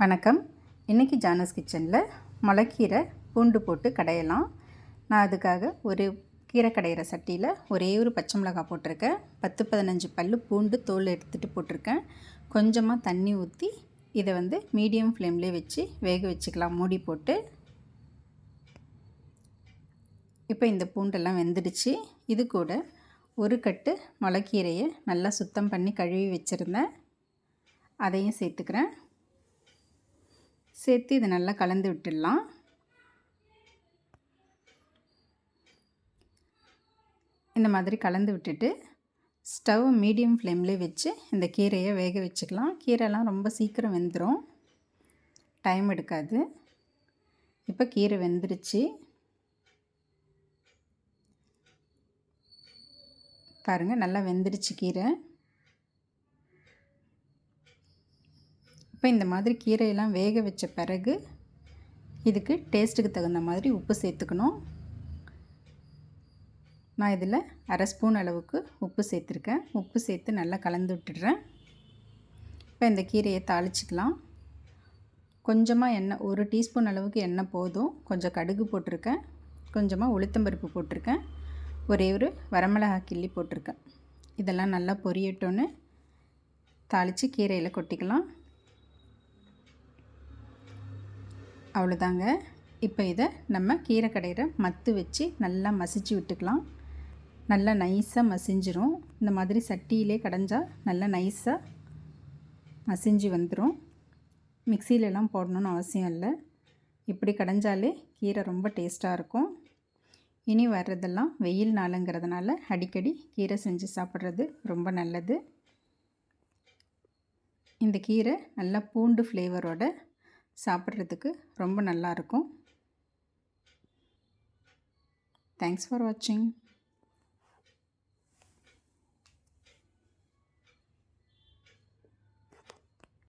வணக்கம். இன்றைக்கி ஜானஸ் கிச்சனில் முளைக்கீரை பூண்டு போட்டு கடையலாம். நான் அதுக்காக ஒரு கீரை கடையிற சட்டியில் ஒரே ஒரு பச்சை மிளகாய் போட்டிருக்கேன். பத்து பதினஞ்சு பல் பூண்டு தோல் எடுத்துகிட்டு போட்டிருக்கேன். கொஞ்சமாக தண்ணி ஊற்றி இதை வந்து மீடியம் ஃப்ளேம்லேயே வச்சு வேக வச்சுக்கலாம். மூடி போட்டு. இப்போ இந்த பூண்டெல்லாம் வெந்துடுச்சு. இது கூட ஒரு கட்டு முளைக்கீரையை நல்லா சுத்தம் பண்ணி கழுவி வச்சுருந்தேன். அதையும் சேர்த்துக்கிறேன். சேர்த்து இதை நல்லா கலந்து விட்டுடலாம். இந்த மாதிரி கலந்து விட்டுட்டு ஸ்டவ் மீடியம் ஃப்ளேம்லேயே வச்சு இந்த கீரையை வேக வச்சுக்கலாம். கீரைலாம் ரொம்ப சீக்கிரம் வெந்துடும் டைம் எடுக்காது. இப்போ கீரை வெந்துருச்சு. பாருங்கள் நல்லா வெந்துருச்சு கீரை. இப்போ இந்த மாதிரி கீரையெல்லாம் வேக வச்ச பிறகு இதுக்கு டேஸ்ட்டுக்கு தகுந்த மாதிரி உப்பு சேர்த்துக்கணும். நான் இதில் அரை ஸ்பூன் அளவுக்கு உப்பு சேர்த்துருக்கேன். உப்பு சேர்த்து நல்லா கலந்து விட்டுடுறேன். இப்போ இந்த கீரையை தாளிச்சிக்கலாம். கொஞ்சமாக எண்ணெய் ஒரு டீஸ்பூன் அளவுக்கு எண்ணெய் போதும். கொஞ்சம் கடுகு போட்டிருக்கேன். கொஞ்சமாக உளுத்தம்பருப்பு போட்டிருக்கேன். ஒரே ஒரு வரமிளகா கிள்ளி போட்டிருக்கேன். இதெல்லாம் நல்லா பொரியட்டோன்னு தாளித்து கீரையில் கொட்டிக்கலாம். அவ்வளோதாங்க. இப்போ இதை நம்ம கீரை கடையிற மத்து வச்சு நல்லா மசிச்சு விட்டுக்கலாம். நல்லா நைஸாக மசிஞ்சிரும். இந்த மாதிரி சட்டியிலே கடைஞ்சால் நல்லா நைஸாக மசிஞ்சு வந்துடும் மிக்சிலெலாம் போடணுன்னு அவசியம் இல்லை. இப்படி கடைஞ்சாலே கீரை ரொம்ப டேஸ்ட்டாக இருக்கும். இனி வர்றதெல்லாம் வெயில் நாளுங்கிறதுனால அடிக்கடி கீரை செஞ்சு சாப்பிட்றது ரொம்ப நல்லது. இந்த கீரை நல்லா பூண்டு ஃப்ளேவரோட சாப்பிட்றதுக்கு ரொம்ப நல்லாயிருக்கும். தேங்க்ஸ் ஃபார் வாட்சிங்